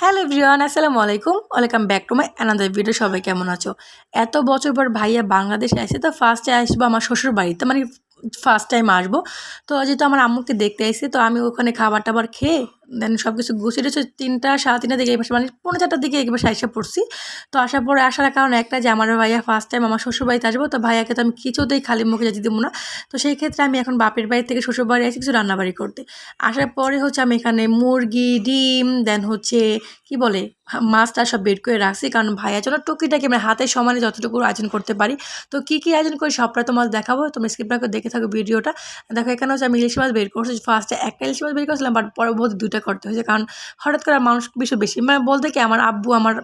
Hello everyone আসসালামু আলাইকুম। Welcome back to my another video সবাই কেমন আছো? এত বছর পর ভাইয়া বাংলাদেশে আসে, তো ফার্স্টে আসব আমার শ্বশুর বাড়িতে মানে ফার্স্ট টাইম আসব। তো যেহেতু আমার আম্মুকে দেখতে এসেছি তো আমি ওখানে খাবার টাবার খেয়ে দেন সব কিছু গুছিয়ে টুছিয়ে তিনটা, সাড়ে তিনটার দিকে এবার মানে পনেরো চারটার দিকে এবার এসে পড়ছি। তো আসার পরে আসার কারণ একটা যে আমার ভাইয়া ফার্স্ট টাইম আমার শ্বশুর বাড়িতে আসব, তো ভাইয়াকে তো আমি কিছুতেই খালি মুখে যেতে দেবো না। তো সেই ক্ষেত্রে আমি এখন বাপের বাড়ি থেকে শ্বশুর বাড়ি আসি কিছু রান্নাবাড়ি করতে। আসার পরে হচ্ছে আমি এখানে মুরগি, ডিম দেন হচ্ছে কি বলে মাছটা সব বের করে রাখছি। কারণ ভাইয়ার জন্য টুকিটাকে মানে হাতে সমানে যতটুকু আয়োজন করতে পারি। তো কী কী আয়োজন করি সবটা তোমার দেখাবো। তোমরা স্ক্রিপ্টটা করে দেখে থাকো ভিডিওটা। দেখো এখানে হচ্ছে আমি ইলিশ মাছ বের করছি। ফার্স্টে একটা ইলিশ মাছ বের করেছিলাম বাট পরবর্তী দুইটা করতে হয়েছে কারণ হঠাৎ করে মানুষ বেশি বেশি মানে বলতে কি আমার আব্বু, আমার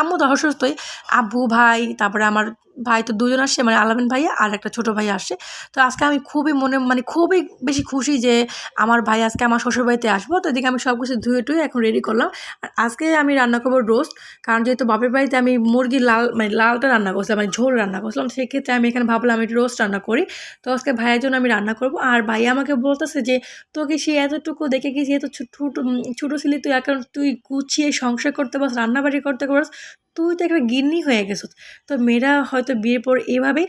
আম্মু তো অসুস্থই। আব্বু, ভাই, তারপরে আমার ভাই তো দুজন আসছে মানে আলামিন ভাইয়া আর একটা ছোটো ভাই আসছে তো আজকে আমি খুবই মনে মানে খুবই বেশি খুশি যে আমার ভাই আজকে আমার শ্বশুরবাড়িতে আসব। তো এদিকে আমি সব কিছু ধুয়ে টুয়ে এখন রেডি করলাম। আর আজকে আমি রান্না করব রোস্ট কারণ যেহেতু বাপের বাড়িতে আমি মুরগির লাল মানে লালটা রান্না করছিলাম মানে ঝোল রান্না করছিলাম, সেক্ষেত্রে আমি এখানে ভাবলাম আমি রোস্ট রান্না করি। তো আজকে ভাইয়ের জন্য আমি রান্না করব। আর ভাই আমাকে বলতেছে যে, তোকে সে এতটুকু দেখে গেছি এত ছোটো ছোটো ছিলি তুই? এখন তুই গুছিয়ে সংসার করতে পারস, রান্নাবাড়ি করতে পারস? তুই তো একটা গিন্নি হয়ে গেছ তো মেয়েরা হয়তো বিয়ের পর এভাবেই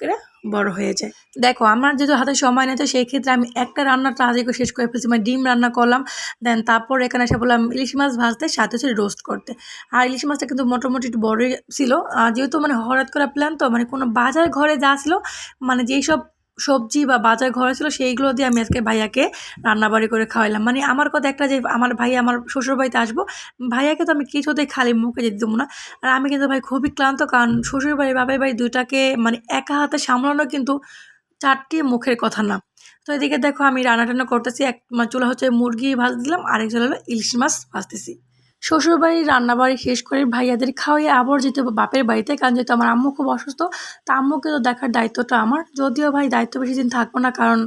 করে বড় হয়ে যায়। দেখো, আমার যেহেতু হাতে সময় নেই, তো সেই ক্ষেত্রে আমি একটা রান্না তাড়াতাড়ি শেষ করে ফেলছি। মানে ডিম রান্না করলাম দেন তারপর এখানে এসে বললাম ইলিশ মাছ ভাজতে, সাথে হচ্ছে রোস্ট করতে। আর ইলিশ মাছটা কিন্তু মোটামুটি একটু বড়ই ছিল। যেহেতু মানে হঠাৎ করে প্ল্যান তো মানে কোনো বাজার ঘরে যা ছিল মানে যেই সব সবজি বা বাজার ঘরে ছিল, সেইগুলো দিয়ে আমি আজকে ভাইয়াকে রান্নাবাড়ি করে খাওয়াইলাম। মানে আমার কথা একটা যে, আমার ভাই আমার শ্বশুর বাড়িতে আসব, ভাইয়াকে তো আমি কিছুতেই খালি মুখে যেতে দেবো না। আর আমি কিন্তু ভাই খুবই ক্লান্ত, কারণ শ্বশুর বাড়ি বাবার বাড়ি দুইটাকে মানে একা হাতে সামলানো কিন্তু চারটি মুখের কথা না। তো এদিকে দেখো আমি রান্না টান্না করতেছি, এক চুলা হচ্ছে মুরগি ভাজ দিলাম, আরেক চুলা হলো ইলিশ মাছ ভাজতেছি। শ্বশুরবাড়ির রান্নাবাড়ি শেষ করে ভাইয়াদের খাওয়াই আবার যেতে হবে। বাপের বাড়িতে, কারণ যেহেতু আমার আম্মু খুব অসুস্থ, তা আম্মুকে তো দেখার দায়িত্বটা আমার। যদিও ভাই দায়িত্ব বেশি দিন থাকব না, কারণ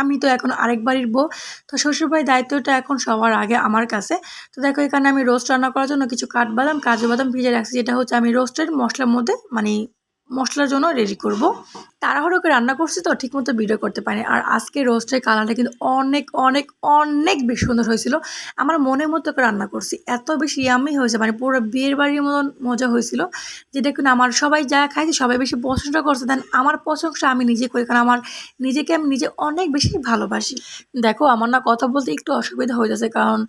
আমি তো এখন আরেক বাড়ির বউ। তো শ্বশুরবাড়ির দায়িত্বটা এখন সবার আগে আমার কাছে। তো দেখো, এখানে আমি রোস্ট রান্না করার জন্য কিছু কাঠবাদাম কাজু বাদাম ভিজে রাখছি। যেটা হচ্ছে আমি রোস্টের মশলার মধ্যে মানে মশলার জন্য রেডি করব। তাড়াহুড়ো করে রান্না করছি তো, ঠিকমতো ভিডিও করতে পারিনি। আর আজকে রোস্টের কালারটা কিন্তু অনেক অনেক অনেক বেশি সুন্দর হয়েছিল। আমার মনের মতো করে রান্না করছি। এত বেশি ইয়ামি হয়েছে মানে পুরো বিয়ের বাড়ির মতন মজা হয়েছিল। যে দেখুন, আমার সবাই যা খাইছে সবাই বেশি পছন্দ করছে। দেন আমার প্রশংসা আমি নিজে করি, কারণ আমার নিজেকে আমি নিজে অনেক বেশি ভালোবাসি। দেখো, আমার না কথা বলতে একটু অসুবিধা হয়ে যাচ্ছে, কারণ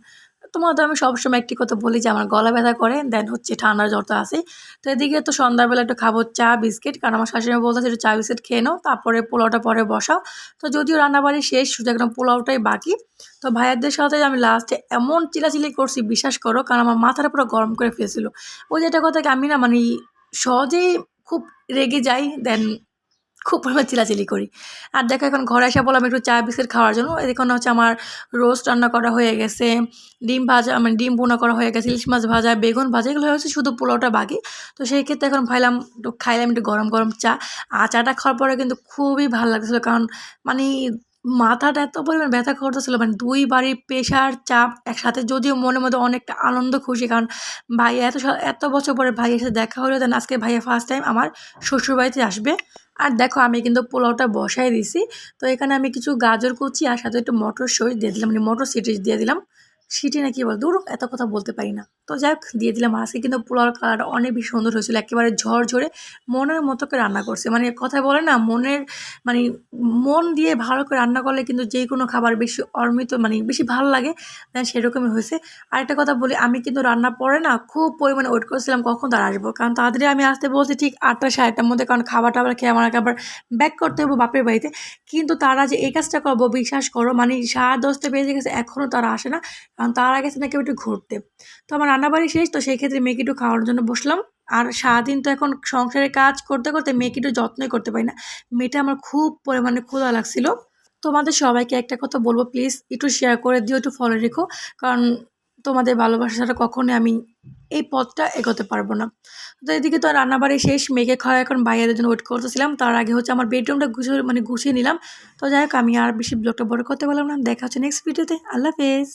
তোমাদের আমি সবসময় একটি কথা বলি যে, আমার গলা ব্যথা করে দেন হচ্ছে ঠান্ডার জ্বরটা আছে তো এদিকে তো সন্ধ্যাবেলা একটু খাব চা, বিস্কিট, কারণ আমার শাশুড়ি বলতেছে একটু চা, বিস্কিট খেয়ে নাও, তারপরে পোলাওটা পরে বসাও। তো যদিও রান্নাবাড়ি শেষ, শুধু একদম পোলাওটাই বাকি। তো ভাইয়াদের সাথে আমি লাস্টে এমন চিলাচিলি করছি, বিশ্বাস করো, কারণ আমার মাথাটা পুরো গরম করে ফেলেছিল। ওই যে যেটা কথা আমি না মানে সহজেই খুব রেগে যাই দেন খুব পরিমাণ চিলাচিলি করি। আর দেখো এখন ঘরে এসে বললাম একটু চা, বিস্কিট খাওয়ার জন্য। এখন হচ্ছে আমার রোস্ট রান্না করা হয়ে গেছে, ডিম ভাজা মানে ডিম বোনা করা হয়ে গেছে, ইলিশ মাছ ভাজা, বেগুন ভাজা, এগুলো হয়েছে শুধু পোলাওটা বাকি। তো সেই ক্ষেত্রে এখন ভাইলাম একটু খাইলাম একটু গরম গরম চা। আর চাটা খাওয়ার পরে কিন্তু খুবই ভালো লাগছিল কারণ মানে মাথাটা এত পরিমাণ ব্যথা করতেছিল মানে দুই বাড়ির প্রেশার চাপ একসাথে যদিও মনের মধ্যে অনেকটা আনন্দ, খুশি, কারণ ভাই এত এত বছর পরে ভাইয়ের সাথে দেখা হলো দেন আজকে ভাইয়া ফার্স্ট টাইম আমার শ্বশুরবাড়িতে আসবে। আর দেখো আমি কিন্তু পোলাওটা বসাই দিছি তো এখানে আমি কিছু গাজর কুচি আর সাথে একটু মটর সরিষ দিয়ে দিলাম মানে মটর সিটিস দিয়ে দিলাম। সিটি না কি বল, দূর, এত কথা বলতে পারি না। তো যাই হোক, দিয়ে দিলাম। আজকে কিন্তু পোলাওর কালারটা অনেক বেশি সুন্দর হয়েছিল। একেবারে ঝড় ঝরে মনের মতো করে রান্না করছে। মানে কথা বলে না, মনের মানে মন দিয়ে ভালো করে রান্না করলে কিন্তু যে কোনো খাবার বেশি অর্মিত মানে বেশি ভালো লাগে সেরকমই হয়েছে। আরেকটা কথা বলি, আমি কিন্তু রান্না পরে না খুব পরিমাণে ওয়েট করছিলাম কখন তারা আসব। কারণ তাড়াতাড়ি আমি আসতে বলছি ঠিক আটটা, সাড়ে আটটার মধ্যে, কারণ খাবার টাবার খেয়ে আমার আবার ব্যাক করতে হব বাপের বাড়িতে। কিন্তু তারা যে এই কাজটা করব, বিশ্বাস করো মানে সাড়ে দশটা বেজে গেছে এখনও তারা আসে না। কারণ তারা গেছে নাকি একটু ঘুরতে। তো আমার রান্নাবাড়ি শেষ, তো সেই ক্ষেত্রে মেয়েকে একটু খাওয়ানোর জন্য বসলাম। আর সারাদিন তো এখন সংসারের কাজ করতে করতে মেয়েকে একটু যত্নই করতে পারি না। মেয়েটা আমার খুব পরিমাণে ক্ষুধা লাগছিল। তোমাদের সবাইকে একটা কথা বলব প্লিজ একটু শেয়ার করে দিও, একটু ফলো রেখো। কারণ তোমাদের ভালোবাসা ছাড়া কখনোই আমি এই পথটা এগোতে পারব না। তো এদিকে তো রান্নাবাড়ি শেষ, মেয়েকে খাওয়া এখন বাইরের জন্য ওয়েট করতেছিলাম। তার আগে হচ্ছে আমার বেডরুমটা গুছিয়ে মানে গুছিয়ে নিলাম। তো যাই হোক, আমি আর বেশি ব্লগটা বড় করতে পারলাম না। দেখা হচ্ছে নেক্সট ভিডিওতে আল্লাহ হাফেজ।